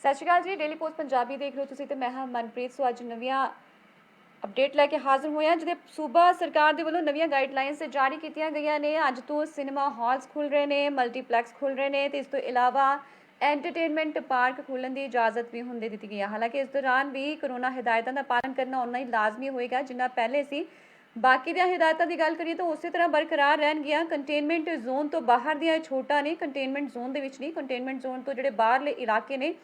ਸਤਿ ਸ਼੍ਰੀ ਅਕਾਲ ਜੀ daily post Punjabi ਦੇਖ ਰਹੇ ਹੋ ਤੁਸੀਂ ਤੇ ਮੈਂ ਹਾਂ ਮਨਪ੍ਰੀਤ। ਸੋ ਅੱਜ ਨਵੀਆਂ ਅਪਡੇਟ ਲੈ ਕੇ ਹਾਜ਼ਰ ਹੋਏ ਹਾਂ, ਜਿਹਦੇ ਸੂਬਾ ਸਰਕਾਰ ਦੇ ਵੱਲੋਂ ਨਵੀਆਂ ਗਾਈਡਲਾਈਨਸ ਜਾਰੀ ਕੀਤੀਆਂ ਗਈਆਂ ਨੇ। ਅੱਜ ਤੋਂ ਸਿਨੇਮਾ ਹਾਲਸ ਖੁੱਲ ਰਹੇ ਨੇ ਮਲਟੀਪਲੈਕਸ ਖੁੱਲ ਰਹੇ ਨੇ ਤੇ ਇਸ ਤੋਂ ਇਲਾਵਾ ਐਂਟਰਟੇਨਮੈਂਟ ਪਾਰਕ ਖੋਲ੍ਹਣ ਦੀ ਇਜਾਜ਼ਤ ਵੀ ਹੁਣ ਦਿੱਤੀ ਗਈ ਹੈ ਹਾਲਾਂਕਿ ਇਸ ਦੌਰਾਨ ਵੀ ਕਰੋਨਾ ਹਦਾਇਤਾਂ ਦਾ ਪਾਲਣ ਕਰਨਾ ਉਨਾ ਹੀ ਲਾਜ਼ਮੀ ਹੋਏਗਾ ਜਿੰਨਾ ਪਹਿਲੇ ਸੀ। ਬਾਕੀ ਦੀਆਂ ਹਦਾਇਤਾਂ ਦੀ ਗੱਲ ਕਰੀਏ ਤਾਂ ਉਸੇ ਤਰ੍ਹਾਂ ਬਰਕਰਾਰ ਰਹਿਣਗੀਆਂ। ਕੰਟੇਨਮੈਂਟ ਜ਼ੋਨ ਤੋਂ ਬਾਹਰ ਦੀਆਂ ਛੋਟਾ ਨਹੀਂ ਕੰਟੇਨਮੈਂਟ ਜ਼ੋਨ ਦੇ ਵਿੱਚ ਨਹੀਂ ਕੰਟੇਨਮੈਂਟ ਜ਼ੋਨ ਤੋਂ ਜਿਹੜੇ ਬਾਹਰਲੇ ਇਲਾਕੇ ਨੇ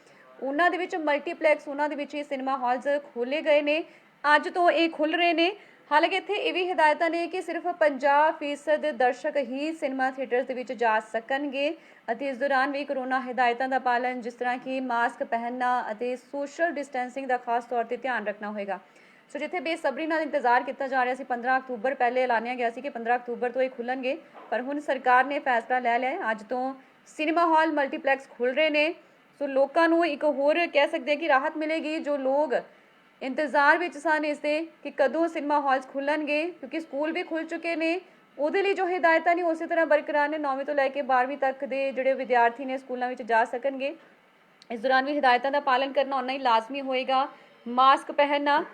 ਉਹਨਾਂ ਦੇ ਵਿੱਚ ਮਲਟੀਪਲੈਕਸ, ਉਹਨਾਂ ਦੇ ਵਿੱਚ ਇਹ ਸਿਨੇਮਾ ਹਾਲਸ ਖੋਲੇ ਗਏ ਨੇ। ਅੱਜ ਤੋਂ ਇਹ ਖੁੱਲ ਰਹੇ ਨੇ। ਹਾਲਾਂਕਿ ਇੱਥੇ ਇਹ ਵੀ ਹਦਾਇਤਾਂ ਨੇ ਕਿ ਸਿਰਫ 50% ਦਰਸ਼ਕ ਹੀ ਸਿਨੇਮਾ ਥੀਏਟਰਸ ਦੇ ਵਿੱਚ ਜਾ ਸਕਣਗੇ ਅਤੇ ਇਸ ਦੌਰਾਨ ਵੀ ਕਰੋਨਾ ਹਦਾਇਤਾਂ ਦਾ ਪਾਲਣ, ਜਿਸ ਤਰ੍ਹਾਂ ਕਿ ਮਾਸਕ ਪਹਿਨਣਾ ਅਤੇ ਸੋਸ਼ਲ ਡਿਸਟੈਂਸਿੰਗ ਦਾ ਖਾਸ ਤੌਰ ਤੇ ਧਿਆਨ ਰੱਖਣਾ ਹੋਏਗਾ। ਸੋ ਜਿੱਥੇ ਬੇਸਬਰੀ ਨਾਲ ਇੰਤਜ਼ਾਰ ਕੀਤਾ ਜਾ ਰਿਹਾ ਸੀ 15 ਅਕਤੂਬਰ ਪਹਿਲੇ ਐਲਾਨਿਆ ਗਿਆ ਸੀ ਕਿ 15 ਅਕਤੂਬਰ ਤੋਂ ਇਹ ਖੁੱਲਣਗੇ ਪਰ ਹੁਣ ਸਰਕਾਰ ਨੇ ਫੈਸਲਾ ਲੈ ਲਿਆ ਹੈ। ਅੱਜ ਤੋਂ ਸਿਨੇਮਾ ਹਾਲ ਮਲਟੀਪਲੈਕਸ ਖੁੱਲ ਰਹੇ ਨੇ। ਸੋ ਲੋਕਾਂ ਨੂੰ ਇੱਕ ਹੋਰ ਕਹਿ ਸਕਦੇ ਹਾਂ ਕਿ ਰਾਹਤ ਮਿਲੇਗੀ ਜੋ ਲੋਕ ਇੰਤਜ਼ਾਰ ਵਿੱਚ ਸਨ ਇਸ ਦੇ ਕਿ ਕਦੋਂ ਸਿਨੇਮਾ ਹਾਲਸ ਖੁੱਲਣਗੇ, ਕਿਉਂਕਿ ਸਕੂਲ ਵੀ ਖੁੱਲ ਚੁੱਕੇ ਨੇ। ਉਹਦੇ ਲਈ ਜੋ ਹਦਾਇਤਾਂ ਨੇ, ਉਸੇ ਤਰ੍ਹਾਂ ਬਰਕਰਾਰ ਨੇ। 9ਵੀਂ ਤੋਂ ਲੈ ਕੇ 12ਵੀਂ ਤੱਕ ਦੇ ਜਿਹੜੇ ਵਿਦਿਆਰਥੀ ਨੇ ਸਕੂਲਾਂ ਵਿੱਚ ਜਾ ਸਕਣਗੇ। ਇਸ ਦੌਰਾਨ ਵੀ ਹਦਾਇਤਾਂ ਦਾ ਪਾਲਣ ਕਰਨਾ ਉਨਾ ਹੀ ਲਾਜ਼ਮੀ ਹੋਏਗਾ। ਮਾਸਕ ਪਹਿਨਣਾ,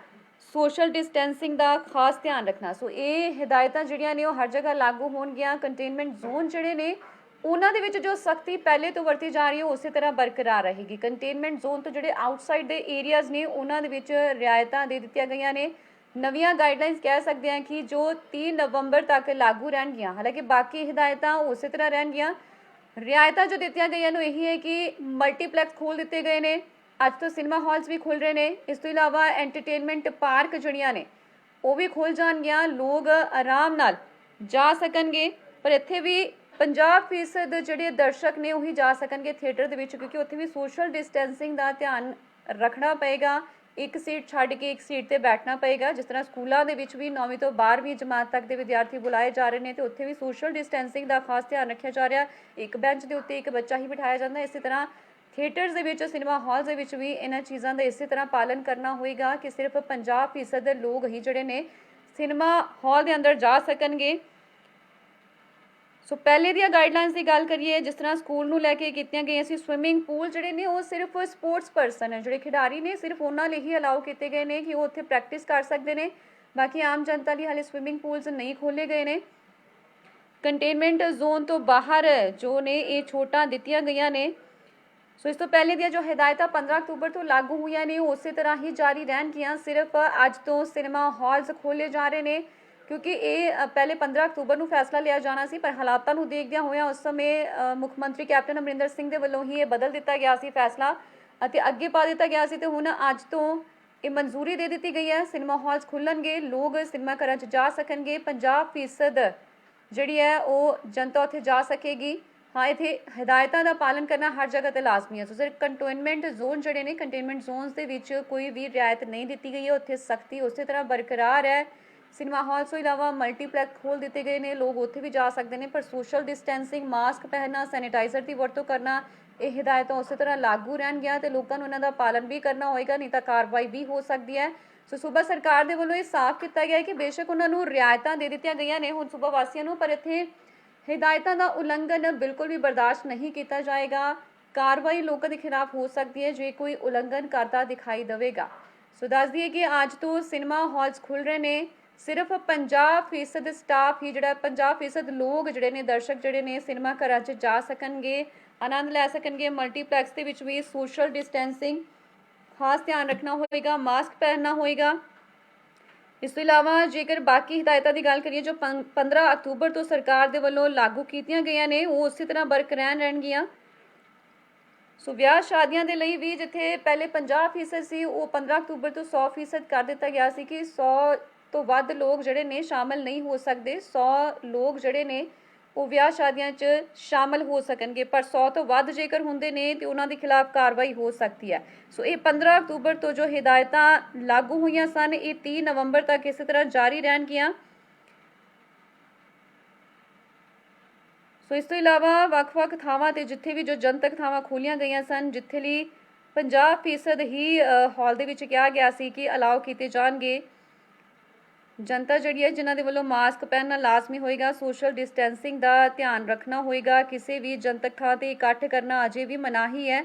ਸੋਸ਼ਲ ਡਿਸਟੈਂਸਿੰਗ ਦਾ ਖਾਸ ਧਿਆਨ ਰੱਖਣਾ। ਸੋ ਇਹ ਹਦਾਇਤਾਂ ਜਿਹੜੀਆਂ ਨੇ, ਉਹ ਹਰ ਜਗ੍ਹਾ ਲਾਗੂ ਹੋਣਗੀਆਂ। ਕੰਟੇਨਮੈਂਟ ਜ਼ੋਨ ਜਿਹੜੇ ਨੇ ਉਹਨਾਂ ਦੇ ਵਿੱਚ ਜੋ ਸਖਤੀ ਪਹਿਲੇ ਤੋਂ ਵਰਤੀ ਜਾ ਰਹੀ ਹੈ ਉਸੇ ਤਰ੍ਹਾਂ ਬਰਕਰਾਰ ਰਹੇਗੀ। ਕੰਟੇਨਮੈਂਟ ਜ਼ੋਨ ਤੋਂ ਜਿਹੜੇ ਆਊਟਸਾਈਡ ਦੇ ਏਰੀਆਜ਼ ਨੇ, ਉਹਨਾਂ ਦੇ ਵਿੱਚ ਰਿਆਇਤਾਂ ਦੇ ਦਿੱਤੀਆਂ ਗਈਆਂ ਨੇ। ਨਵੀਆਂ ਗਾਈਡਲਾਈਨਸ ਕਹਿ ਸਕਦੇ ਹਾਂ ਕਿ ਜੋ 30 ਨਵੰਬਰ ਤੱਕ ਲਾਗੂ ਰਹਿਣਗੀਆਂ। ਹਾਲਾਂਕਿ ਬਾਕੀ ਹਦਾਇਤਾਂ ਉਸੇ ਤਰ੍ਹਾਂ ਰਹਿਣਗੀਆਂ। ਰਿਆਇਤਾਂ ਜੋ ਦਿੱਤੀਆਂ ਗਈਆਂ ਨੂੰ ਇਹੀ ਹੈ ਕਿ ਮਲਟੀਪਲੈਕਸ ਖੋਲ ਦਿੱਤੇ ਗਏ ਨੇ। ਅੱਜ ਤੋਂ ਸਿਨੇਮਾ ਹਾਲਸ ਵੀ ਖੁੱਲ ਰਹੇ ਨੇ। ਇਸ ਤੋਂ ਇਲਾਵਾ ਐਂਟਰਟੇਨਮੈਂਟ ਪਾਰਕ ਜਿਹੜੀਆਂ ਨੇ, ਉਹ ਵੀ ਖੁੱਲ ਜਾਣਗੀਆਂ। ਲੋਕ ਆਰਾਮ ਨਾਲ ਜਾ ਸਕਣਗੇ। ਪਰ ਇੱਥੇ ਵੀ 50% ਜਿਹੜੇ ਦਰਸ਼ਕ ਨੇ ਉਹੀ ਜਾ ਸਕਣਗੇ ਥੀਏਟਰ ਦੇ ਵਿੱਚ, ਕਿਉਂਕਿ ਉੱਥੇ ਵੀ ਸੋਸ਼ਲ ਡਿਸਟੈਂਸਿੰਗ ਦਾ ਧਿਆਨ ਰੱਖਣਾ ਪਏਗਾ। ਇੱਕ ਸੀਟ ਛੱਡ ਕੇ ਇੱਕ ਸੀਟ ਤੇ ਬੈਠਣਾ ਪਏਗਾ। ਜਿਸ ਤਰ੍ਹਾਂ ਸਕੂਲਾਂ ਦੇ ਵਿੱਚ ਵੀ 9ਵੀਂ ਤੋਂ 12ਵੀਂ ਜਮਾਤ ਤੱਕ ਦੇ ਵਿਦਿਆਰਥੀ ਬੁਲਾਏ ਜਾ ਰਹੇ ਨੇ ਤੇ ਉੱਥੇ ਵੀ ਸੋਸ਼ਲ ਡਿਸਟੈਂਸਿੰਗ ਦਾ ਖਾਸ ਧਿਆਨ ਰੱਖਿਆ ਜਾ ਰਿਹਾ। ਇੱਕ ਬੈਂਚ ਦੇ ਉੱਤੇ ਇੱਕ ਬੱਚਾ ਹੀ ਬਿਠਾਇਆ ਜਾਂਦਾ। ਇਸੇ ਤਰ੍ਹਾਂ ਥੀਏਟਰਸ ਦੇ ਵਿੱਚ, ਸਿਨੇਮਾ ਹਾਲਸ ਦੇ ਵਿੱਚ ਵੀ ਇਹਨਾਂ ਚੀਜ਼ਾਂ ਦਾ ਇਸੇ ਤਰ੍ਹਾਂ ਪਾਲਣ ਕਰਨਾ ਹੋਏਗਾ ਕਿ ਸਿਰਫ 50% ਦੇ ਲੋਕ ਹੀ ਜਿਹੜੇ ਨੇ ਸਿਨੇਮਾ ਹਾਲ ਦੇ ਅੰਦਰ ਜਾ ਸਕਣਗੇ। ਸੋ ਪਹਿਲੇ ਦੀਆਂ ਗਾਈਡਲਾਈਨਸ ਦੀ ਗੱਲ ਕਰੀਏ, ਜਿਸ ਤਰ੍ਹਾਂ ਸਕੂਲ ਨੂੰ ਲੈ ਕੇ ਕੀਤੀਆਂ ਗਈਆਂ ਸੀ ਸਵਿਮਿੰਗ ਪੂਲ ਜਿਹੜੇ ਨੇ, ਉਹ ਸਿਰਫ ਸਪੋਰਟਸ ਪਰਸਨ ਹੈ ਜਿਹੜੇ ਖਿਡਾਰੀ ਨੇ, ਸਿਰਫ ਉਹਨਾਂ ਲਈ ਹੀ ਅਲਾਉ ਕੀਤੇ ਗਏ ਨੇ ਕਿ ਉਹ ਉੱਥੇ ਪ੍ਰੈਕਟਿਸ ਕਰ ਸਕਦੇ ਨੇ। ਬਾਕੀ ਆਮ ਜਨਤਾ ਲਈ ਹਾਲੇ ਸਵਿਮਿੰਗ ਪੂਲਸ ਨਹੀਂ ਖੋਲੇ ਗਏ ਨੇ। ਕੰਟੇਨਮੈਂਟ ਜ਼ੋਨ ਤੋਂ ਬਾਹਰ ਜੋ ਨੇ, ਇਹ ਛੋਟਾਂ ਦਿੱਤੀਆਂ ਗਈਆਂ ਨੇ। ਸੋ ਇਸ ਤੋਂ ਪਹਿਲੇ ਦੀਆਂ ਜੋ ਹਦਾਇਤਾਂ 15 ਅਕਤੂਬਰ ਤੋਂ ਲਾਗੂ ਹੋਈਆਂ ਨੇ, ਉਹ ਉਸੇ ਤਰ੍ਹਾਂ ਹੀ ਜਾਰੀ ਰਹਿਣਗੀਆਂ। ਸਿਰਫ ਅੱਜ ਤੋਂ ਸਿਨੇਮਾ ਹਾਲਸ ਖੋਲੇ ਜਾ ਰਹੇ ਨੇ। ਕਿਉਂਕਿ ਇਹ ਪਹਿਲੇ 15 ਅਕਤੂਬਰ ਨੂੰ ਫੈਸਲਾ ਲਿਆ ਜਾਣਾ ਸੀ, ਪਰ ਹਾਲਾਤਾਂ ਨੂੰ ਦੇਖਦਿਆਂ ਹੋਇਆਂ ਉਸ ਸਮੇਂ ਮੁੱਖ ਮੰਤਰੀ ਕੈਪਟਨ ਅਮਰਿੰਦਰ ਸਿੰਘ ਦੇ ਵੱਲੋਂ ਹੀ ਇਹ ਬਦਲ ਦਿੱਤਾ ਗਿਆ ਸੀ ਫੈਸਲਾ ਅਤੇ ਅੱਗੇ ਪਾ ਦਿੱਤਾ ਗਿਆ ਸੀ ਤੇ ਹੁਣ ਅੱਜ ਤੋਂ ਇਹ ਮਨਜ਼ੂਰੀ ਦੇ ਦਿੱਤੀ ਗਈ ਹੈ। ਸਿਨੇਮਾ ਹਾਲਸ ਖੁੱਲਣਗੇ, ਲੋਕ ਸਿਨੇਮਾ ਘਰਾਂ 'ਚ ਜਾ ਸਕਣਗੇ 50% ਜਿਹੜੀ ਹੈ ਉਹ ਜਨਤਾ ਉੱਥੇ ਜਾ ਸਕੇਗੀ। ਹਾਂ, ਇੱਥੇ ਹਦਾਇਤਾਂ ਦਾ ਪਾਲਣ ਕਰਨਾ ਹਰ ਜਗ੍ਹਾ ਤੇ ਲਾਜ਼ਮੀ ਹੈ। ਸੋ ਸਿਰ ਕੰਟੇਨਮੈਂਟ ਜ਼ੋਨ ਜਿਹੜੇ ਨੇ, ਕੰਟੇਨਮੈਂਟ ਜ਼ੋਨਸ ਦੇ ਵਿੱਚ ਕੋਈ ਵੀ ਰਿਆਇਤ ਨਹੀਂ ਦਿੱਤੀ ਗਈ ਹੈ। ਉੱਥੇ ਸਖਤੀ ਉਸੇ ਤਰ੍ਹਾਂ ਬਰਕਰਾਰ ਹੈ ਸਿਨੇਮਾ ਹਾਲ ਤੋਂ ਇਲਾਵਾ ਮਲਟੀਪਲੈਕਸ ਖੋਲ ਦਿੱਤੇ ਗਏ ਨੇ, ਲੋਕ ਉੱਥੇ ਵੀ ਜਾ ਸਕਦੇ ਨੇ, ਪਰ ਸੋਸ਼ਲ ਡਿਸਟੈਂਸਿੰਗ ਮਾਸਕ ਪਹਿਨਣਾ ਸੈਨੀਟਾਈਜ਼ਰ ਦੀ ਵਰਤੋਂ ਕਰਨਾ, ਇਹ ਹਦਾਇਤਾਂ ਉਸੇ ਤਰ੍ਹਾਂ ਲਾਗੂ ਰਹਿਣਗੀਆਂ ਤੇ ਲੋਕਾਂ ਨੂੰ ਇਹਨਾਂ ਦਾ ਪਾਲਣ ਵੀ ਕਰਨਾ ਹੋਏਗਾ, ਨਹੀਂ ਤਾਂ ਕਾਰਵਾਈ ਵੀ ਹੋ ਸਕਦੀ ਹੈ। ਸੋ ਸੂਬਾ ਸਰਕਾਰ ਦੇ ਵੱਲੋਂ ਇਹ ਸਾਫ਼ ਕੀਤਾ ਗਿਆ ਹੈ ਕਿ ਬੇਸ਼ੱਕ ਉਹਨਾਂ ਨੂੰ ਰਿਆਇਤਾਂ ਦੇ ਦਿੱਤੀਆਂ ਗਈਆਂ ਨੇ ਹੁਣ ਸੂਬਾ ਵਾਸੀਆਂ ਨੂੰ, ਪਰ ਇੱਥੇ ਹਦਾਇਤਾਂ ਦਾ ਉਲੰਘਣ ਬਿਲਕੁਲ ਵੀ ਬਰਦਾਸ਼ਤ ਨਹੀਂ ਕੀਤਾ ਜਾਏਗਾ। ਕਾਰਵਾਈ ਲੋਕਾਂ ਦੇ ਖਿਲਾਫ ਹੋ ਸਕਦੀ ਹੈ, ਜੇ ਕੋਈ ਉਲੰਘਣ ਕਰਦਾ ਦਿਖਾਈ ਦੇਵੇਗਾ। ਸੋ ਦੱਸ ਦਈਏ ਕਿ ਅੱਜ ਤੋਂ ਸਿਨੇਮਾ ਹਾਲਸ ਖੁੱਲ ਰਹੇ ਨੇ। ਸਿਰਫ 50% ਸਟਾਫ ਹੀ ਜਿਹੜਾ 50% ਲੋਕ ਜਿਹੜੇ ਨੇ, ਦਰਸ਼ਕ ਜਿਹੜੇ ਨੇ ਸਿਨੇਮਾ ਘਰਾਂ 'ਚ ਜਾ ਸਕਣਗੇ, ਆਨੰਦ ਲੈ ਸਕਣਗੇ। ਮਲਟੀਪਲੈਕਸ ਦੇ ਵਿੱਚ ਵੀ ਸੋਸ਼ਲ ਡਿਸਟੈਂਸਿੰਗ ਖਾਸ ਧਿਆਨ ਰੱਖਣਾ ਹੋਵੇਗਾ ਮਾਸਕ ਪਹਿਨਣਾ ਹੋਏਗਾ। ਇਸ ਤੋਂ ਇਲਾਵਾ ਜੇਕਰ ਬਾਕੀ ਹਦਾਇਤਾਂ ਦੀ ਗੱਲ ਕਰੀਏ, ਜੋ ਪੰ- 15 ਅਕਤੂਬਰ ਤੋਂ ਸਰਕਾਰ ਦੇ ਵੱਲੋਂ ਲਾਗੂ ਕੀਤੀਆਂ ਗਈਆਂ ਨੇ, ਉਹ ਉਸੇ ਤਰ੍ਹਾਂ ਬਰਕਰਾਰ ਰਹਿਣਗੀਆਂ। ਸੋ ਵਿਆਹ ਸ਼ਾਦੀਆਂ ਦੇ ਲਈ ਵੀ ਜਿੱਥੇ ਪਹਿਲੇ 50% ਸੀ, ਉਹ 15 ਅਕਤੂਬਰ ਤੋਂ 100% ਕਰ ਦਿੱਤਾ ਗਿਆ ਸੀ ਕਿ 100 ਤੋਂ ਵੱਧ ਲੋਕ ਜਿਹੜੇ ਨੇ ਸ਼ਾਮਲ ਨਹੀਂ ਹੋ ਸਕਦੇ। 100 ਲੋਕ ਜਿਹੜੇ ਨੇ ਉਹ ਵਿਆਹ ਸ਼ਾਦੀਆਂ 'ਚ ਸ਼ਾਮਲ ਹੋ ਸਕਣਗੇ, ਪਰ 100 ਤੋਂ ਵੱਧ ਜੇਕਰ ਹੁੰਦੇ ਨੇ ਤੇ ਉਹਨਾਂ ਦੇ ਖਿਲਾਫ ਕਾਰਵਾਈ ਹੋ ਸਕਦੀ ਹੈ। ਸੋ ਇਹ 15 ਅਕਤੂਬਰ ਤੋਂ ਜੋ ਹਦਾਇਤਾਂ ਲਾਗੂ ਹੋਈਆਂ ਸਨ, ਇਹ 30 ਨਵੰਬਰ ਤੱਕ ਇਸੇ ਤਰ੍ਹਾਂ ਜਾਰੀ ਰਹਿਣਗੀਆਂ। ਸੋ ਇਸ ਤੋਂ ਇਲਾਵਾ ਵੱਖ-ਵੱਖ ਥਾਵਾਂ ਤੇ ਜਿੱਥੇ ਵੀ ਜੋ ਜਨਤਕ ਥਾਵਾਂ ਖੋਲੀਆਂ ਗਈਆਂ ਸਨ, ਜਿੱਥੇ ਲਈ 50% ਹੀ ਹਾਲ ਦੇ ਵਿੱਚ ਕਿਹਾ ਗਿਆ ਸੀ ਕਿ ਅਲਾਉ ਕੀਤੇ ਜਾਣਗੇ। ਜਨਤਾ ਜਿਹੜੀ ਹੈ, ਜਿਨ੍ਹਾਂ ਦੇ ਵੱਲੋਂ ਮਾਸਕ ਪਹਿਨਣਾ ਲਾਜ਼ਮੀ ਹੋਏਗਾ ਸੋਸ਼ਲ ਡਿਸਟੈਂਸਿੰਗ ਦਾ ਧਿਆਨ ਰੱਖਣਾ ਹੋਏਗਾ, ਕਿਸੇ ਵੀ ਜਨਤਕ ਥਾਂ ਤੇ ਇਕੱਠ ਕਰਨਾ ਅਜੇ ਵੀ ਮਨਾਹੀ ਹੈ।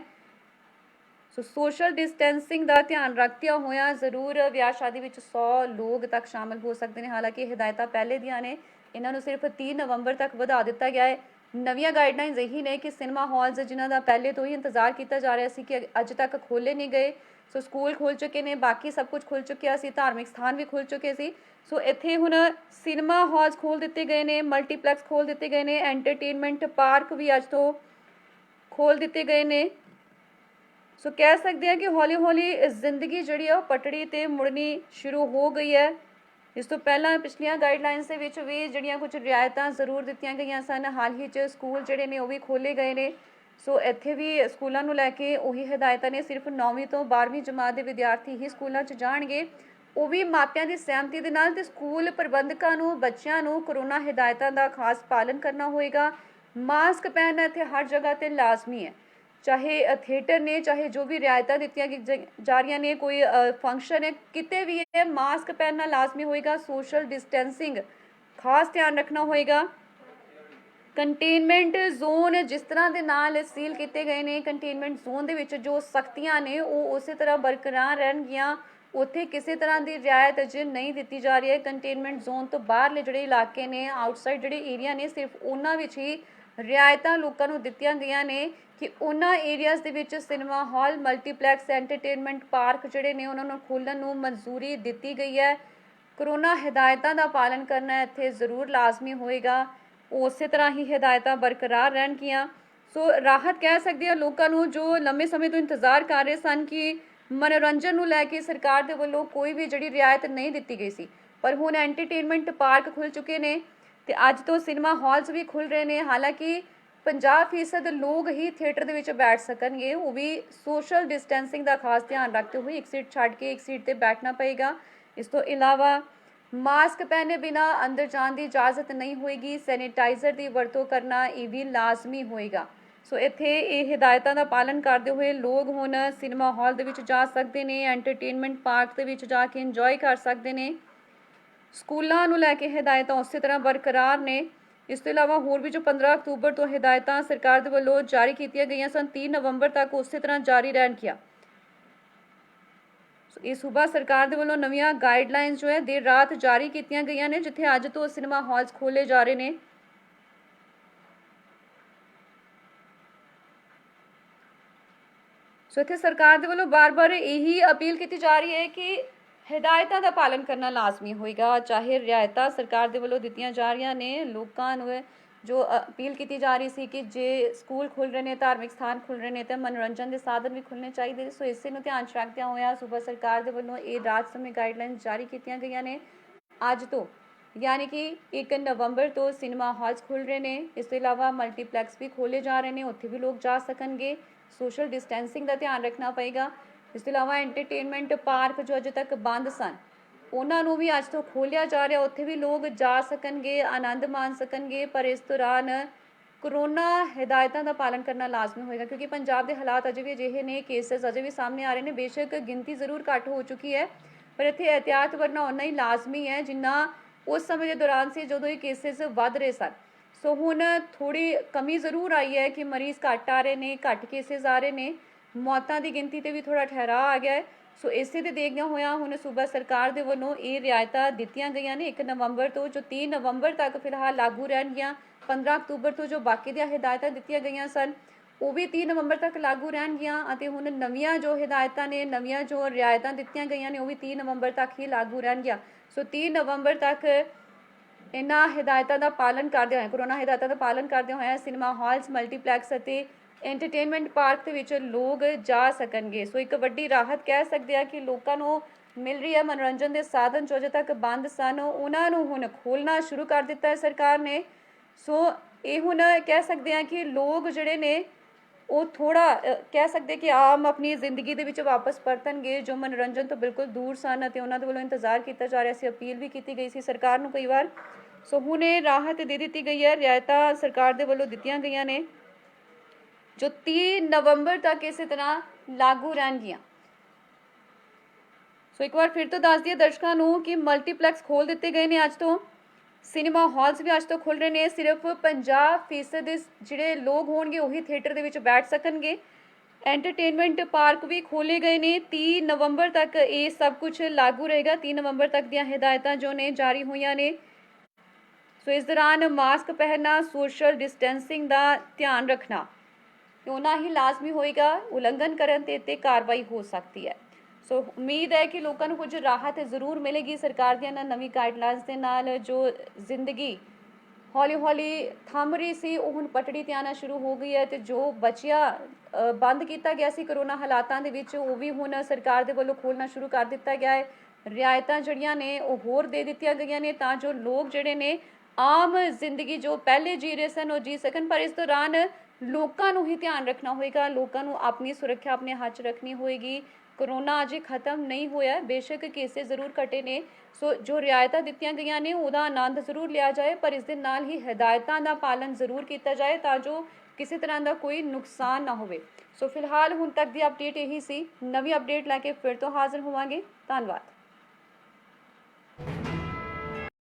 ਸੋ ਸੋਸ਼ਲ ਡਿਸਟੈਂਸਿੰਗ ਦਾ ਧਿਆਨ ਰੱਖਦਿਆਂ ਹੋਇਆਂ ਜ਼ਰੂਰ ਵਿਆਹ ਸ਼ਾਦੀ ਵਿੱਚ 100 ਲੋਕ ਤੱਕ ਸ਼ਾਮਲ ਹੋ ਸਕਦੇ ਨੇ। ਹਾਲਾਂਕਿ ਹਦਾਇਤਾਂ ਪਹਿਲੇ ਦੀਆਂ ਨੇ। ਇਹਨਾਂ ਨੂੰ ਸਿਰਫ 30 ਨਵੰਬਰ ਤੱਕ ਵਧਾ ਦਿੱਤਾ ਗਿਆ ਹੈ। ਨਵੀਆਂ ਗਾਈਡਲਾਈਨਸ ਇਹੀ ਨੇ ਕਿ ਸਿਨੇਮਾ ਹਾਲਸ ਜਿਨ੍ਹਾਂ ਦਾ ਪਹਿਲੇ ਤੋਂ ਹੀ ਇੰਤਜ਼ਾਰ ਕੀਤਾ ਜਾ ਰਿਹਾ ਸੀ ਕਿ ਅੱਜ ਤੱਕ ਖੋਲੇ ਨਹੀਂ ਗਏ। ਸੋ ਸਕੂਲ ਖੁੱਲ ਚੁੱਕੇ ਨੇ, ਬਾਕੀ ਸਭ ਕੁਝ ਖੁੱਲ ਚੁੱਕਿਆ ਸੀ, ਧਾਰਮਿਕ ਸਥਾਨ ਵੀ ਖੁੱਲ ਚੁੱਕੇ ਸੀ। ਸੋ ਇੱਥੇ ਹੁਣ ਸਿਨੇਮਾ ਹਾਲਸ ਖੋਲ ਦਿੱਤੇ ਗਏ ਨੇ ਮਲਟੀਪਲੈਕਸ ਖੋਲ ਦਿੱਤੇ ਗਏ ਨੇ ਐਂਟਰਟੇਨਮੈਂਟ ਪਾਰਕ ਵੀ ਅੱਜ ਤੋਂ ਖੋਲ ਦਿੱਤੇ ਗਏ ਨੇ। ਸੋ ਕਹਿ ਸਕਦੇ ਹਾਂ ਕਿ ਹੌਲੀ-ਹੌਲੀ ਜ਼ਿੰਦਗੀ ਜਿਹੜੀ ਆ ਉਹ ਪਟੜੀ ਤੇ ਮੁੜਨੀ ਸ਼ੁਰੂ ਹੋ ਗਈ ਹੈ। ਇਸ ਤੋਂ ਪਹਿਲਾਂ ਪਿਛਲੀਆਂ ਗਾਈਡਲਾਈਨਸ ਦੇ ਵਿੱਚ ਵੀ ਜਿਹੜੀਆਂ ਕੁਝ ਰਿਆਇਤਾਂ ਜ਼ਰੂਰ ਦਿੱਤੀਆਂ ਗਈਆਂ ਸਨ, ਹਾਲ ਹੀ 'ਚ ਸਕੂਲ ਜਿਹੜੇ ਨੇ ਉਹ ਵੀ ਖੋਲੇ ਗਏ ਨੇ। ਸੋ ਇੱਥੇ ਵੀ ਸਕੂਲਾਂ ਨੂੰ ਲੈ ਕੇ ਉਹੀ ਹਦਾਇਤਾਂ ਨੇ, ਸਿਰਫ 9ਵੀਂ ਤੋਂ 12ਵੀਂ ਜਮਾਤ ਦੇ ਵਿਦਿਆਰਥੀ ਹੀ ਸਕੂਲਾਂ 'ਚ ਜਾਣਗੇ। ਉਹ ਵੀ ਮਾਪਿਆਂ ਦੀ ਸਹਿਮਤੀ ਦੇ ਨਾਲ ਤੇ ਸਕੂਲ ਪ੍ਰਬੰਧਕਾਂ ਨੂੰ, ਬੱਚਿਆਂ ਨੂੰ ਕਰੋਨਾ ਹਦਾਇਤਾਂ ਦਾ ਖਾਸ ਪਾਲਣ ਕਰਨਾ ਹੋਏਗਾ। ਮਾਸਕ ਪਹਿਨਣਾ ਇੱਥੇ ਹਰ ਜਗ੍ਹਾ ਤੇ ਲਾਜ਼ਮੀ ਹੈ। ਚਾਹੇ ਥੀਏਟਰ ਨੇ, ਚਾਹੇ ਜੋ ਵੀ ਰਿਆਇਤਾਂ ਦਿੱਤੀਆਂ ਜਾ ਰਹੀਆਂ ਨੇ, ਕੋਈ ਫੰਕਸ਼ਨ ਹੈ, ਕਿਤੇ ਵੀ ਹੈ ਮਾਸਕ ਪਹਿਨਣਾ ਲਾਜ਼ਮੀ ਹੋਏਗਾ, ਸੋਸ਼ਲ ਡਿਸਟੈਂਸਿੰਗ ਖਾਸ ਧਿਆਨ ਰੱਖਣਾ ਹੋਏਗਾ। ਕੰਟੇਨਮੈਂਟ ਜ਼ੋਨ ਜਿਸ ਤਰ੍ਹਾਂ ਦੇ ਨਾਲ ਸੀਲ ਕੀਤੇ ਗਏ ਨੇ, ਕੰਟੇਨਮੈਂਟ ਜ਼ੋਨ ਦੇ ਵਿੱਚ ਜੋ ਸਖਤੀਆਂ ਨੇ, ਉਹ ਉਸੇ ਤਰ੍ਹਾਂ ਬਰਕਰਾਰ ਰਹਿਣਗੀਆਂ। ਉੱਥੇ ਕਿਸੇ ਤਰ੍ਹਾਂ ਦੀ ਰਿਆਇਤ ਅਜੇ ਨਹੀਂ ਦਿੱਤੀ ਜਾ ਰਹੀ ਹੈ। ਕੰਟੇਨਮੈਂਟ ਜ਼ੋਨ ਤੋਂ ਬਾਹਰਲੇ ਜਿਹੜੇ ਇਲਾਕੇ ਨੇ, ਆਊਟਸਾਈਡ ਜਿਹੜੇ ਏਰੀਆ ਨੇ, ਸਿਰਫ ਉਹਨਾਂ ਵਿੱਚ ਹੀ ਰਿਆਇਤਾਂ ਲੋਕਾਂ ਨੂੰ ਦਿੱਤੀਆਂ ਗਈਆਂ ਨੇ ਕਿ ਉਹਨਾਂ ਏਰੀਆਜ਼ ਦੇ ਵਿੱਚ cinema hall multiplex entertainment park ਜਿਹੜੇ ਨੇ ਉਹਨਾਂ ਨੂੰ ਖੋਲ੍ਹਣ ਨੂੰ ਮਨਜ਼ੂਰੀ ਦਿੱਤੀ ਗਈ ਹੈ। ਕਰੋਨਾ ਹਦਾਇਤਾਂ ਦਾ ਪਾਲਣ ਕਰਨਾ ਇੱਥੇ ਜ਼ਰੂਰ ਲਾਜ਼ਮੀ ਹੋਏਗਾ। ਉਸੇ ਤਰ੍ਹਾਂ ਹੀ ਹਦਾਇਤਾਂ ਬਰਕਰਾਰ ਰਹਿਣਗੀਆਂ। ਸੋ ਰਾਹਤ ਕਹਿ ਸਕਦੇ ਹਾਂ ਲੋਕਾਂ ਨੂੰ ਜੋ ਲੰਮੇ ਸਮੇਂ ਤੋਂ ਇੰਤਜ਼ਾਰ ਕਰ ਰਹੇ ਸਨ ਕਿ ਮਨੋਰੰਜਨ ਨੂੰ ਲੈ ਕੇ ਸਰਕਾਰ ਦੇ ਵੱਲੋਂ ਕੋਈ ਵੀ ਜਿਹੜੀ ਰਿਆਇਤ ਨਹੀਂ ਦਿੱਤੀ ਗਈ ਸੀ, ਪਰ ਹੁਣ ਐਂਟਰਟੇਨਮੈਂਟ ਪਾਰਕ ਖੁੱਲ ਚੁੱਕੇ ਨੇ। ਤੇ ਅੱਜ ਤੋਂ ਸਿਨੇਮਾ ਹਾਲਸ ਵੀ ਖੁੱਲ ਰਹੇ ਨੇ। ਹਾਲਾਂਕਿ 50% ਲੋਕ ਹੀ ਥੀਏਟਰ ਦੇ ਵਿੱਚ ਬੈਠ ਸਕਣਗੇ। ਉਹ ਵੀ ਸੋਸ਼ਲ ਡਿਸਟੈਂਸਿੰਗ ਦਾ ਖਾਸ ਧਿਆਨ ਰੱਖਦੇ ਹੋਏ ਇੱਕ ਸੀਟ ਛੱਡ ਕੇ ਇੱਕ ਸੀਟ ਤੇ ਬੈਠਣਾ ਪਏਗਾ। ਇਸ ਤੋਂ ਇਲਾਵਾ ਮਾਸਕ ਪਹਿਨੇ ਬਿਨਾ ਅੰਦਰ ਜਾਣ ਦੀ ਇਜਾਜ਼ਤ ਨਹੀਂ ਹੋਏਗੀ। ਸੈਨੀਟਾਈਜ਼ਰ ਦੀ ਵਰਤੋਂ ਕਰਨਾ ਇਹ ਵੀ ਲਾਜ਼ਮੀ ਹੋਏਗਾ। ਸੋ ਇੱਥੇ ਇਹ ਹਦਾਇਤਾਂ ਦਾ ਪਾਲਣ ਕਰਦੇ ਹੋਏ ਲੋਕ ਹੁਣ ਸਿਨੇਮਾ ਹਾਲ ਦੇ ਵਿੱਚ ਜਾ ਸਕਦੇ ਨੇ, ਐਂਟਰਟੇਨਮੈਂਟ ਪਾਰਕ ਦੇ ਵਿੱਚ ਜਾ ਕੇ ਇੰਜੋਏ ਕਰ ਸਕਦੇ ਨੇ। ਸਕੂਲਾਂ ਨੂੰ ਲੈ ਕੇ ਹਦਾਇਤਾਂ ਉਸੇ ਤਰ੍ਹਾਂ ਬਰਕਰਾਰ ਨੇ। ਇਸ ਤੋਂ ਇਲਾਵਾ ਹੋਰ ਵੀ ਜੋ 15 ਅਕਤੂਬਰ ਤੋਂ ਹਦਾਇਤਾਂ ਸਰਕਾਰ ਦੇ ਵੱਲੋਂ ਜਾਰੀ ਕੀਤੀਆਂ ਗਈਆਂ ਸਨ 3 ਨਵੰਬਰ ਤੱਕ ਉਸੇ ਤਰ੍ਹਾਂ ਜਾਰੀ ਰਹਿਣ ਸੋ ਇਹ ਸੂਬਾ ਸਰਕਾਰ ਦੇ ਵੱਲੋਂ ਨਵੀਆਂ ਗਾਈਡਲਾਈਨਸ ਜੋ ਹੈ, ਦੇਰ ਰਾਤ ਜਾਰੀ ਕੀਤੀਆਂ ਗਈਆਂ ਨੇ, ਜਿੱਥੇ ਅੱਜ ਤੋਂ ਸਿਨੇਮਾ ਹਾਲਸ ਖੋਲੇ ਜਾ ਰਹੇ ਨੇ। ਸੋ ਇੱਥੇ ਸਰਕਾਰ ਦੇ ਵੱਲੋਂ ਬਾਰ-ਬਾਰ ਇਹੀ ਅਪੀਲ ਕੀਤੀ ਜਾ ਰਹੀ ਹੈ ਕਿ ਹਦਾਇਤਾਂ ਦਾ ਪਾਲਣ ਕਰਨਾ ਲਾਜ਼ਮੀ ਹੋਏਗਾ। ਚਾਹੇ ਰਿਆਇਤਾਂ ਸਰਕਾਰ ਦੇ ਵੱਲੋਂ ਦਿੱਤੀਆਂ ਜਾ ਰਹੀਆਂ ਨੇ। ਲੋਕਾਂ ਨੂੰ ਜੋ ਅਪੀਲ ਕੀਤੀ ਜਾ ਰਹੀ ਸੀ ਕਿ ਜੇ ਸਕੂਲ ਖੁੱਲ ਰਹੇ ਨੇ, ਧਾਰਮਿਕ ਸਥਾਨ ਖੁੱਲ ਰਹੇ ਨੇ, ਤਾਂ ਮਨੋਰੰਜਨ ਦੇ ਸਾਧਨ ਵੀ ਖੁੱਲਣੇ ਚਾਹੀਦੇ ਸੋ ਇਸੇ ਨੂੰ ਧਿਆਨ 'ਚ ਰੱਖਦਿਆਂ ਹੋਇਆਂ ਸੂਬਾ ਸਰਕਾਰ ਦੇ ਵੱਲੋਂ ਇਹ ਰਾਤ ਸਮੇਂ ਗਾਈਡਲਾਈਨ ਜਾਰੀ ਕੀਤੀਆਂ ਗਈਆਂ ਨੇ। ਅੱਜ ਤੋਂ ਯਾਨੀ ਕਿ 1 ਨਵੰਬਰ ਤੋਂ ਸਿਨੇਮਾ ਹਾਲਸ ਖੁੱਲ ਰਹੇ ਨੇ। ਇਸ ਤੋਂ ਇਲਾਵਾ ਮਲਟੀਪਲੈਕਸ ਵੀ ਖੋਲੇ ਜਾ ਰਹੇ ਨੇ। ਉੱਥੇ ਵੀ ਲੋਕ ਜਾ ਸਕਣਗੇ। ਸੋਸ਼ਲ ਡਿਸਟੈਂਸਿੰਗ ਦਾ ਧਿਆਨ ਰੱਖਣਾ ਪਏਗਾ। ਇਸ ਤੋਂ ਇਲਾਵਾ ਐਂਟਰਟੇਨਮੈਂਟ ਪਾਰਕ ਜੋ ਅਜੇ ਤੱਕ ਬੰਦ ਸਨ, ਉਹਨਾਂ ਨੂੰ ਵੀ ਅੱਜ ਤੋਂ ਖੋਲਿਆ ਜਾ ਰਿਹਾ, ਉੱਥੇ ਵੀ ਲੋਕ ਜਾ ਸਕਣਗੇ, ਆਨੰਦ ਮਾਣ ਸਕਣਗੇ, ਪਰ ਇਸ ਦੌਰਾਨ ਕਰੋਨਾ ਹਦਾਇਤਾਂ ਦਾ ਪਾਲਣ ਕਰਨਾ ਲਾਜ਼ਮੀ ਹੋਏਗਾ, ਕਿਉਂਕਿ ਪੰਜਾਬ ਦੇ ਹਾਲਾਤ ਅਜੇ ਵੀ ਅਜਿਹੇ ਨੇ ਕੇਸਸ ਅਜੇ ਵੀ ਸਾਹਮਣੇ ਆ ਰਹੇ ਨੇ, ਬੇਸ਼ੱਕ ਗਿਣਤੀ ਜ਼ਰੂਰ ਘੱਟ ਹੋ ਚੁੱਕੀ ਹੈ, ਪਰ ਇੱਥੇ ਇhtiyਾਤ ਵਰਨਾ ਉਨਾ ਹੀ ਲਾਜ਼ਮੀ ਹੈ, ਜਿੰਨਾ ਉਸ ਸਮੇਂ ਦੇ ਦੌਰਾਨ ਸੀ, ਜਦੋਂ ਇਹ ਕੇਸਸ ਵੱਧ ਰਹੇ ਸਨ। ਸੋ ਹੁਣ ਥੋੜੀ ਕਮੀ ਜ਼ਰੂਰ ਆਈ ਹੈ ਕਿ ਮਰੀਜ਼ ਘੱਟ ਆ ਰਹੇ ਨੇ, ਘੱਟ ਕੇਸਸ ਆ ਰਹੇ ਨੇ ਮੌਤਾਂ ਦੀ ਗਿਣਤੀ ਤੇ ਵੀ ਥੋੜਾ ਠਹਿਰਾਅ ਆ ਗਿਆ ਹੈ। ਸੋ ਇਸੇ ਤੇ ਦੇਖਦਿਆਂ ਹੋਇਆਂ ਹੁਣ ਸੂਬਾ ਸਰਕਾਰ ਦੇ ਵੱਲੋਂ ਇਹ ਰਿਆਇਤਾਂ ਦਿੱਤੀਆਂ ਗਈਆਂ ਨੇ। 1 ਨਵੰਬਰ ਤੋਂ ਜੋ 3 ਨਵੰਬਰ ਤੱਕ ਫਿਲਹਾਲ ਲਾਗੂ ਰਹਿਣਗੀਆਂ। 15 ਅਕਤੂਬਰ ਤੋਂ ਜੋ ਬਾਕੀ ਦੀਆਂ ਹਦਾਇਤਾਂ ਦਿੱਤੀਆਂ ਗਈਆਂ ਸਨ, ਉਹ ਵੀ 3 ਨਵੰਬਰ ਤੱਕ ਲਾਗੂ ਰਹਿਣਗੀਆਂ ਅਤੇ ਹੁਣ ਨਵੀਆਂ ਜੋ ਹਦਾਇਤਾਂ ਨੇ, ਨਵੀਆਂ ਜੋ ਰਿਆਇਤਾਂ ਦਿੱਤੀਆਂ ਗਈਆਂ ਨੇ, ਉਹ ਵੀ 3 ਨਵੰਬਰ ਤੱਕ ਹੀ ਲਾਗੂ ਰਹਿਣਗੀਆਂ। ਸੋ 3 ਨਵੰਬਰ ਤੱਕ ਇਹਨਾਂ ਹਦਾਇਤਾਂ ਦਾ ਪਾਲਣ ਕਰਦੇ ਹੋਏ, ਕਰੋਨਾ ਹਦਾਇਤਾਂ ਦਾ ਪਾਲਣ ਕਰਦੇ ਹੋਏ ਸਿਨੇਮਾ ਹਾਲਸ, ਮਲਟੀਪਲੈਕਸ ਅਤੇ ਐਂਟਰਟੇਨਮੈਂਟ ਪਾਰਕ ਦੇ ਵਿੱਚ ਲੋਕ ਜਾ ਸਕਣਗੇ। ਸੋ ਇੱਕ ਵੱਡੀ ਰਾਹਤ ਕਹਿ ਸਕਦੇ ਆ ਕਿ ਲੋਕਾਂ ਨੂੰ ਮਿਲ ਰਹੀ ਹੈ ਮਨੋਰੰਜਨ ਦੇ ਸਾਧਨ ਜੋ ਅਜੇ ਤੱਕ ਬੰਦ ਸਨ, ਉਹਨਾਂ ਨੂੰ ਹੁਣ ਖੋਲਣਾ ਸ਼ੁਰੂ ਕਰ ਦਿੱਤਾ ਹੈ ਸਰਕਾਰ ਨੇ। ਸੋ ਇਹ ਹੁਣ ਕਹਿ ਸਕਦੇ ਆ ਕਿ ਲੋਕ ਜਿਹੜੇ ਨੇ, ਉਹ ਥੋੜਾ ਕਹਿ ਸਕਦੇ ਕਿ ਆਮ ਆਪਣੀ ਜ਼ਿੰਦਗੀ ਦੇ ਵਿੱਚ ਵਾਪਸ ਪਰਤਣਗੇ, ਜੋ ਮਨੋਰੰਜਨ ਤੋਂ ਬਿਲਕੁਲ ਦੂਰ ਸਨ ਅਤੇ ਉਹਨਾਂ ਦੇ ਵੱਲੋਂ ਇੰਤਜ਼ਾਰ ਕੀਤਾ ਜਾ ਰਿਹਾ ਸੀ, ਅਪੀਲ ਵੀ ਕੀਤੀ ਗਈ ਸੀ ਸਰਕਾਰ ਨੂੰ ਕਈ ਵਾਰ। ਸੋ ਹੁਣ ਇਹ ਰਾਹਤ ਦੇ ਦਿੱਤੀ ਗਈ ਹੈ, ਰਿਆਇਤਾਂ ਸਰਕਾਰ ਦੇ ਵੱਲੋਂ ਦਿੱਤੀਆਂ ਗਈਆਂ ਨੇ। ਜੋ 30 ਨਵੰਬਰ ਤੱਕ ਇਸੇ ਤਰ੍ਹਾਂ ਲਾਗੂ ਰਹਿਣਗੀਆਂ। ਸੋ ਇੱਕ ਵਾਰ ਫਿਰ ਤੋਂ ਦੱਸ ਦਈਏ ਦਰਸ਼ਕਾਂ ਨੂੰ ਕਿ ਮਲਟੀਪਲੈਕਸ ਖੋਲ ਦਿੱਤੇ ਗਏ ਨੇ ਅੱਜ ਤੋਂ। ਸਿਨੇਮਾ ਹਾਲਸ ਵੀ ਅੱਜ ਤੋਂ ਖੁੱਲ ਰਹੇ ਨੇ। ਸਿਰਫ 50% ਦੇ ਜਿਹੜੇ ਲੋਕ ਹੋਣਗੇ ਉਹੀ ਥੀਏਟਰ ਦੇ ਵਿੱਚ ਬੈਠ ਸਕਣਗੇ। ਐਂਟਰਟੇਨਮੈਂਟ ਪਾਰਕ ਵੀ ਖੋਲੇ ਗਏ ਨੇ। 30 ਨਵੰਬਰ ਤੱਕ ਇਹ ਸਭ ਕੁਝ ਲਾਗੂ ਰਹੇਗਾ। 30 ਨਵੰਬਰ ਤੱਕ ਦੀਆਂ ਹਦਾਇਤਾਂ ਜੋ ਨੇ ਜਾਰੀ ਹੋਈਆਂ ਨੇ। ਸੋ ਇਸ ਦੌਰਾਨ ਮਾਸਕ ਪਹਿਨਣਾ, ਸੋਸ਼ਲ ਡਿਸਟੈਂਸਿੰਗ ਦਾ ਧਿਆਨ ਰੱਖਣਾ। ਉਹਨਾਂ ਹੀ ਲਾਜ਼ਮੀ ਹੋਏਗਾ, ਉਲੰਘਣ ਕਰਨ ਤੇ ਤੇ ਕਾਰਵਾਈ ਹੋ ਸਕਦੀ ਹੈ। ਸੋ ਉਮੀਦ ਹੈ ਕਿ ਲੋਕਾਂ ਨੂੰ ਕੁਝ ਰਾਹਤ ਜ਼ਰੂਰ ਮਿਲੇਗੀ ਸਰਕਾਰ ਦੀਆਂ ਇਹਨਾਂ ਨਵੀਂ ਗਾਈਡਲਾਈਨਸ ਦੇ ਨਾਲ, ਜੋ ਜ਼ਿੰਦਗੀ ਹੌਲੀ ਹੌਲੀ ਥੰਮ ਰਹੀ ਸੀ, ਉਹ ਹੁਣ ਪਟੜੀ ਤੇ ਆਉਣਾ ਸ਼ੁਰੂ ਹੋ ਗਈ ਹੈ ਤੇ ਜੋ ਬਚਿਆ ਬੰਦ ਕੀਤਾ ਗਿਆ ਸੀ ਕਰੋਨਾ ਹਾਲਾਤਾਂ ਦੇ ਵਿੱਚ, ਉਹ ਵੀ ਹੁਣ ਸਰਕਾਰ ਦੇ ਵੱਲੋਂ ਖੋਲਣਾ ਸ਼ੁਰੂ ਕਰ ਦਿੱਤਾ ਗਿਆ ਹੈ। ਰਿਆਇਤਾਂ ਜਿਹੜੀਆਂ ਨੇ, ਉਹ ਹੋਰ ਦੇ ਦਿੱਤੀਆਂ ਗਈਆਂ ਨੇ ਤਾਂ ਜੋ ਲੋਕ ਜਿਹੜੇ ਨੇ, ਆਮ ਜ਼ਿੰਦਗੀ ਜੋ ਪਹਿਲੇ ਜੀ ਰਹੇ ਸਨ, ਉਹ ਜੀ ਸਕਣ। ਪਰ ਇਸ ਦੌਰਾਨ ਲੋਕਾਂ ਨੂੰ ਹੀ ਧਿਆਨ ਰੱਖਣਾ ਹੋਏਗਾ, ਲੋਕਾਂ ਨੂੰ ਆਪਣੀ ਸੁਰੱਖਿਆ ਆਪਣੇ ਹੱਥ 'ਚ ਰੱਖਣੀ ਹੋਏਗੀ। ਕਰੋਨਾ ਅਜੇ ਖਤਮ ਨਹੀਂ ਹੋਇਆ, ਬੇਸ਼ੱਕ ਕੇਸੇ ਜ਼ਰੂਰ ਘਟੇ ਨੇ। ਸੋ ਜੋ ਰਿਆਇਤਾਂ ਦਿੱਤੀਆਂ ਗਈਆਂ ਨੇ, ਉਹਦਾ ਆਨੰਦ ਜ਼ਰੂਰ ਲਿਆ ਜਾਏ, ਪਰ ਇਸ ਦੇ ਨਾਲ ਹੀ ਹਦਾਇਤਾਂ ਦਾ ਪਾਲਣ ਜ਼ਰੂਰ ਕੀਤਾ ਜਾਏ ਤਾਂ ਜੋ ਕਿਸੇ ਤਰ੍ਹਾਂ ਦਾ ਕੋਈ ਨੁਕਸਾਨ ਨਾ ਹੋਵੇ। ਸੋ ਫਿਲਹਾਲ ਹੁਣ ਤੱਕ ਦੀ ਅਪਡੇਟ ਇਹੀ ਸੀ। ਨਵੀਂ ਅਪਡੇਟ ਲੈ ਕੇ ਫਿਰ ਤੋਂ ਹਾਜ਼ਰ ਹੋਵਾਂਗੇ। ਧੰਨਵਾਦ।